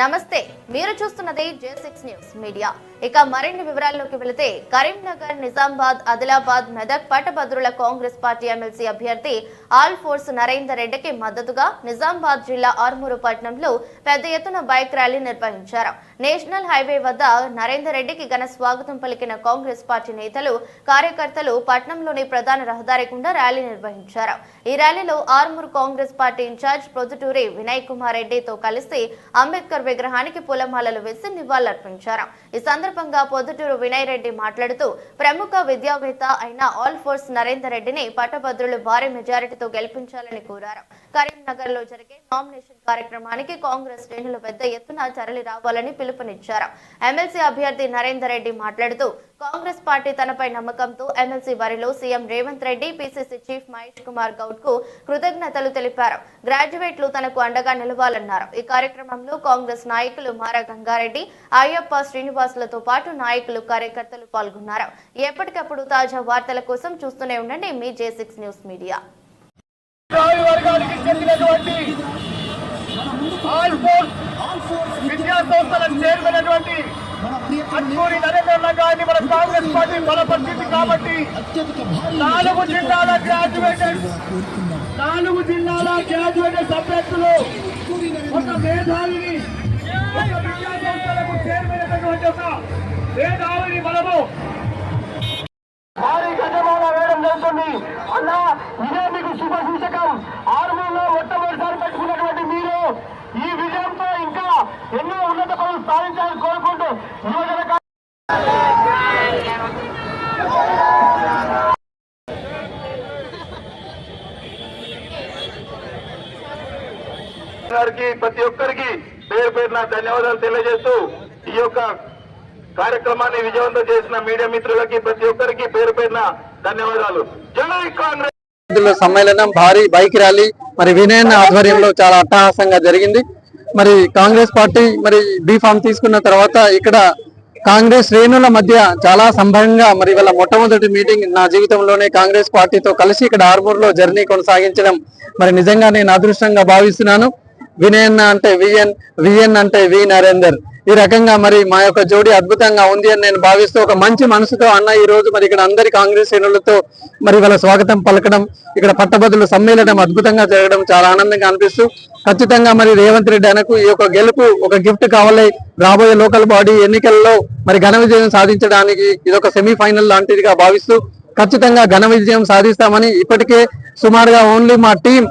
నమస్తే మీరు చూస్తున్నది జే సిక్స్ న్యూస్ మీడియా. ఇక మరిన్ని వివరాల్లోకి వెళితే కరీంనగర్ నిజామాబాద్ ఆదిలాబాద్ మెదక్ పట్టభద్రుల కాంగ్రెస్ పార్టీ ఎమ్మెల్సీ అభ్యర్థి ఆల్ ఫోర్స్ నరేందర్ రెడ్డికి మద్దతుగా నిజామాబాద్ జిల్లా ఆర్మూరు పట్టణంలో పెద్ద ఎత్తున బైక్ ర్యాలీ నిర్వహించారు. నేషనల్ హైవే వద్ద నరేందర్ రెడ్డికి ఘన స్వాగతం పలికిన కాంగ్రెస్ పార్టీ నేతలు కార్యకర్తలు పట్నంలోని ప్రధాన రహదారి గుండా ర్యాలీ నిర్వహించారు. ఈ ర్యాలీలో Armur Congress party incharge Proddaturi Vinay Kumar రెడ్డితో కలిసి అంబేద్కర్ విగ్రహానికి పూలమాలలు వేసి నివాళులర్పించారు. ఈ సందర్భంగా పొద్దుటూరు వినయ్ రెడ్డి మాట్లాడుతూ ప్రముఖ విద్యావేత్త అయిన ఆల్ ఫోర్స్ నరేందర్ రెడ్డిని పట్టభద్రులు భారీ మెజారిటీతో గెలిపించాలని కోరారు. కరీంనగర్లో జరిగే నామినేషన్ కార్యక్రమానికి కాంగ్రెస్ శ్రేణులు పెద్ద ఎత్తున తరలి రావాలని పిలుపునిచ్చారు. ఎమ్మెల్సీ అభ్యర్థి నరేందర్ రెడ్డి మాట్లాడుతూ కాంగ్రెస్ పార్టీ తనపై నమ్మకంతో ఎమ్మెల్సీ వారిలో CM Revanth Reddy PCC chief Mahesh Kumar గౌడ్కు కృతజ్ఞతలు తెలిపారు. గ్రాడ్యుయేట్లు తనకు అండగా నిలవాలన్నారు. ఈ కార్యక్రమంలో కాంగ్రెస్ నాయకులు మారా గంగారెడ్డి అయ్యప్ప శ్రీనివాసులతో పాటు నాయకులు కార్యకర్తలు పాల్గొన్నారు. ఎప్పటికప్పుడు తాజా వార్తల కోసం చూస్తూనే ఉండండి మీ జే సిక్స్ న్యూస్ మీడియా. విద్యా సంస్థల చైర్మన్ అయినటువంటి అట్కూరి నరేంద్ర గారిని మన కాంగ్రెస్ పార్టీ బలపరిచింది కాబట్టి నాలుగు జిల్లాల గ్రాడ్యుయేటెడ్ నాలుగు జిల్లాల గ్రాడ్యుయేటెడ్ అభ్యర్థులు ఒక మేధావిని ఒక ఒక మేధావిని మనము భారీ గజమాన వేయడం జరుగుతుంది. అన్న ఇదే మీకు శుభ సూచకం. ఆర్మీలో మొట్టమొదటిసారి పెట్టుకున్నటువంటి మీరు ఈ విజయంతో ఇంకా ఎన్నో ఉన్నత పనులు సాధించాలని కోరుకుంటూ గారికి ప్రతి ఒక్కరికి పేరు పేరున ధన్యవాదాలు తెలియజేస్తూ ఈ యొక్క కార్యక్రమాన్ని విజయవంతం చేసిన మీడియా మిత్రులకి ప్రతి ఒక్కరికి పేరు పేరున ధన్యవాదాలు. జై కాంగ్రెస్! సమ్మేళనం భారీ బైక్ ర్యాలీ మరి వినయన్ ఆధ్వర్యంలో చాలా అట్టహాసంగా జరిగింది. మరి కాంగ్రెస్ పార్టీ మరి బీఫామ్ తీసుకున్న తర్వాత ఇక్కడ కాంగ్రెస్ శ్రేణుల మధ్య చాలా సంభవంగా మరి వాళ్ళ మొట్టమొదటి మీటింగ్ నా జీవితంలోనే కాంగ్రెస్ పార్టీతో కలిసి ఇక్కడ ఆర్మూర్లో జర్నీ కొనసాగించడం మరి నిజంగా నేను అదృష్టంగా భావిస్తున్నాను. వినయన్ అంటే విఎన్ విఎన్ అంటే వి నరేందర్. ఈ రకంగా మరి మా యొక్క జోడీ అద్భుతంగా ఉంది అని నేను భావిస్తూ ఒక మంచి మనసుతో అన్న ఈ రోజు మరి ఇక్కడ అందరి కాంగ్రెస్ శ్రేణులతో మరి వాళ్ళ స్వాగతం పలకడం ఇక్కడ పట్టభద్రులు సమ్మేళనం అద్భుతంగా జరగడం చాలా ఆనందంగా అనిపిస్తూ ఖచ్చితంగా మరి రేవంత్ రెడ్డి అనకు ఈ యొక్క గెలుపు ఒక గిఫ్ట్ కావాలి. రాబోయే లోకల్ బాడీ ఎన్నికల్లో మరి ఘన విజయం సాధించడానికి ఇది ఒక సెమీఫైనల్ లాంటిదిగా భావిస్తూ ఖచ్చితంగా ఘన విజయం సాధిస్తామని ఇప్పటికే సుమారుగా ఓన్లీ మా టీం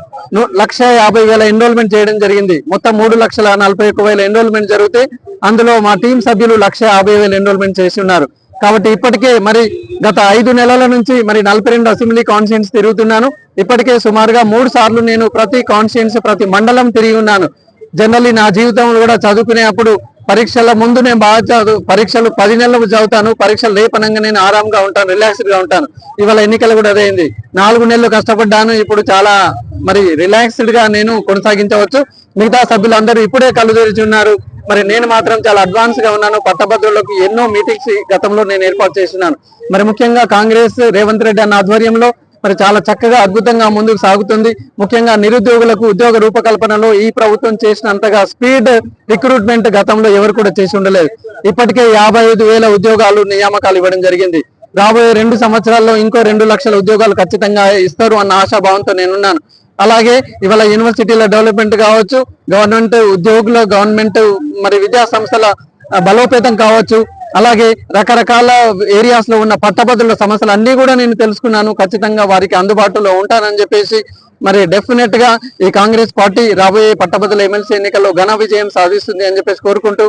లక్ష యాభై వేల ఎన్రోల్మెంట్ చేయడం జరిగింది. మొత్తం మూడు లక్షల నలభై ఒక్క వేల ఎన్రోల్మెంట్ జరిగితే అందులో మా టీం సభ్యులు లక్ష యాభై వేల ఎన్రోల్మెంట్ చేసి ఉన్నారు. కాబట్టి ఇప్పటికే మరి గత ఐదు నెలల నుంచి మరి నలభై రెండు అసెంబ్లీ కాన్స్టిట్యూన్స్ తిరుగుతున్నాను. ఇప్పటికే సుమారుగా మూడు సార్లు నేను ప్రతి కాన్స్టిట్యూన్స్ ప్రతి మండలం తిరిగి ఉన్నాను. జనరల్లీ నా జీవితంలో కూడా చదువుకునే అప్పుడు పరీక్షల ముందు నేను బాగా చదువు పరీక్షలు పది నెలలు చదువుతాను పరీక్షలు రేపనంగా నేను ఆరాంగా ఉంటాను రిలాక్స్డ్గా ఉంటాను. ఇవాళ ఎన్నికలు కూడా అదేంది నాలుగు నెలలు కష్టపడ్డాను ఇప్పుడు చాలా మరి రిలాక్స్డ్గా నేను కొనసాగించవచ్చు. మిగతా సభ్యులందరూ ఇప్పుడే కళ్ళు తెరిచి ఉన్నారు. మరి నేను మాత్రం చాలా అడ్వాన్స్గా ఉన్నాను. పట్టభద్రులకు ఎన్నో మీటింగ్స్ గతంలో నేను ఏర్పాటు చేస్తున్నాను మరి ముఖ్యంగా కాంగ్రెస్ రేవంత్ రెడ్డి అన్న ఆధ్వర్యంలో మరి చాలా చక్కగా అద్భుతంగా ముందుకు సాగుతుంది. ముఖ్యంగా నిరుద్యోగులకు ఉద్యోగ రూపకల్పనలో ఈ ప్రభుత్వం చేసినంతగా స్పీడ్ రిక్రూట్మెంట్ గతంలో ఎవరు కూడా చేసి ఉండలేదు. ఇప్పటికే యాభై ఐదు వేల ఉద్యోగాలు నియామకాలు ఇవ్వడం జరిగింది. రాబోయే రెండు సంవత్సరాల్లో ఇంకో రెండు లక్షల ఉద్యోగాలు ఖచ్చితంగా ఇస్తారు అన్న ఆశాభావంతో నేనున్నాను. అలాగే ఇవాళ యూనివర్సిటీల డెవలప్మెంట్ కావచ్చు గవర్నమెంట్ ఉద్యోగుల గవర్నమెంట్ మరి విద్యా సంస్థల బలోపేతం కావచ్చు అలాగే రకరకాల ఏరియాస్లో ఉన్న పట్టభద్రుల సమస్యలు అన్ని కూడా నేను తెలుసుకున్నాను. ఖచ్చితంగా వారికి అందుబాటులో ఉంటానని చెప్పేసి మరి డెఫినెట్గా ఈ కాంగ్రెస్ పార్టీ రాబోయే పట్టభద్రుల ఎమ్మెల్సీ ఎన్నికల్లో ఘన విజయం సాధిస్తుంది అని చెప్పేసి కోరుకుంటూ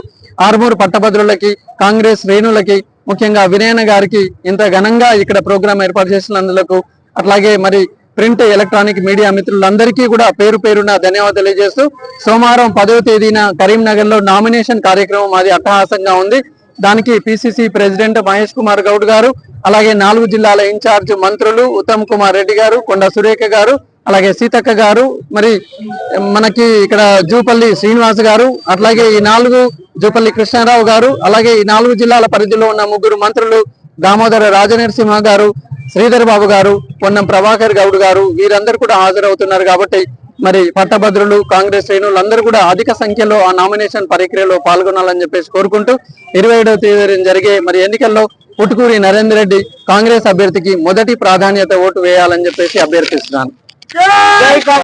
ఆరుమూరు పట్టభద్రులకి కాంగ్రెస్ శ్రేణులకి ముఖ్యంగా వినయన గారికి ఇంత ఘనంగా ఇక్కడ ప్రోగ్రాం ఏర్పాటు చేసినందులకు అట్లాగే మరి ప్రింట్ ఎలక్ట్రానిక్ మీడియా మిత్రులందరికీ కూడా పేరు పేరున ధన్యవాదాలు తెలియజేస్తూ సోమవారం పదవ తేదీన కరీంనగర్లో నామినేషన్ కార్యక్రమం అది అట్టహాసంగా ఉంది. దానికి పిసిసి ప్రెసిడెంట్ మహేష్ కుమార్ గౌడ్ గారు అలాగే నాలుగు జిల్లాల ఇన్ఛార్జ్ మంత్రులు ఉత్తమ్ కుమార్ రెడ్డి గారు కొండ సురేఖ గారు అలాగే సీతక్క గారు మరి మనకి ఇక్కడ జూపల్లి శ్రీనివాస్ గారు అట్లాగే ఈ నాలుగు జూపల్లి కృష్ణారావు గారు అలాగే ఈ నాలుగు జిల్లాల పరిధిలో ఉన్న ముగ్గురు మంత్రులు దామోదర రాజనరసింహ గారు శ్రీధర్ బాబు గారు పొన్నం ప్రభాకర్ గౌడ్ గారు వీరందరూ కూడా హాజరవుతున్నారు కాబట్టి మరి పట్టభద్రులు కాంగ్రెస్ శ్రేణులు అందరూ కూడా అధిక సంఖ్యలో ఆ నామినేషన్ ప్రక్రియలో పాల్గొనాలని చెప్పేసి కోరుకుంటూ ఇరవై ఏడవ తేదీ జరిగే మరి ఎన్నికల్లో పుట్టుకూరి నరేందర్ రెడ్డి కాంగ్రెస్ అభ్యర్థికి మొదటి ప్రాధాన్యత ఓటు వేయాలని చెప్పేసి అభ్యర్థిస్తున్నాను.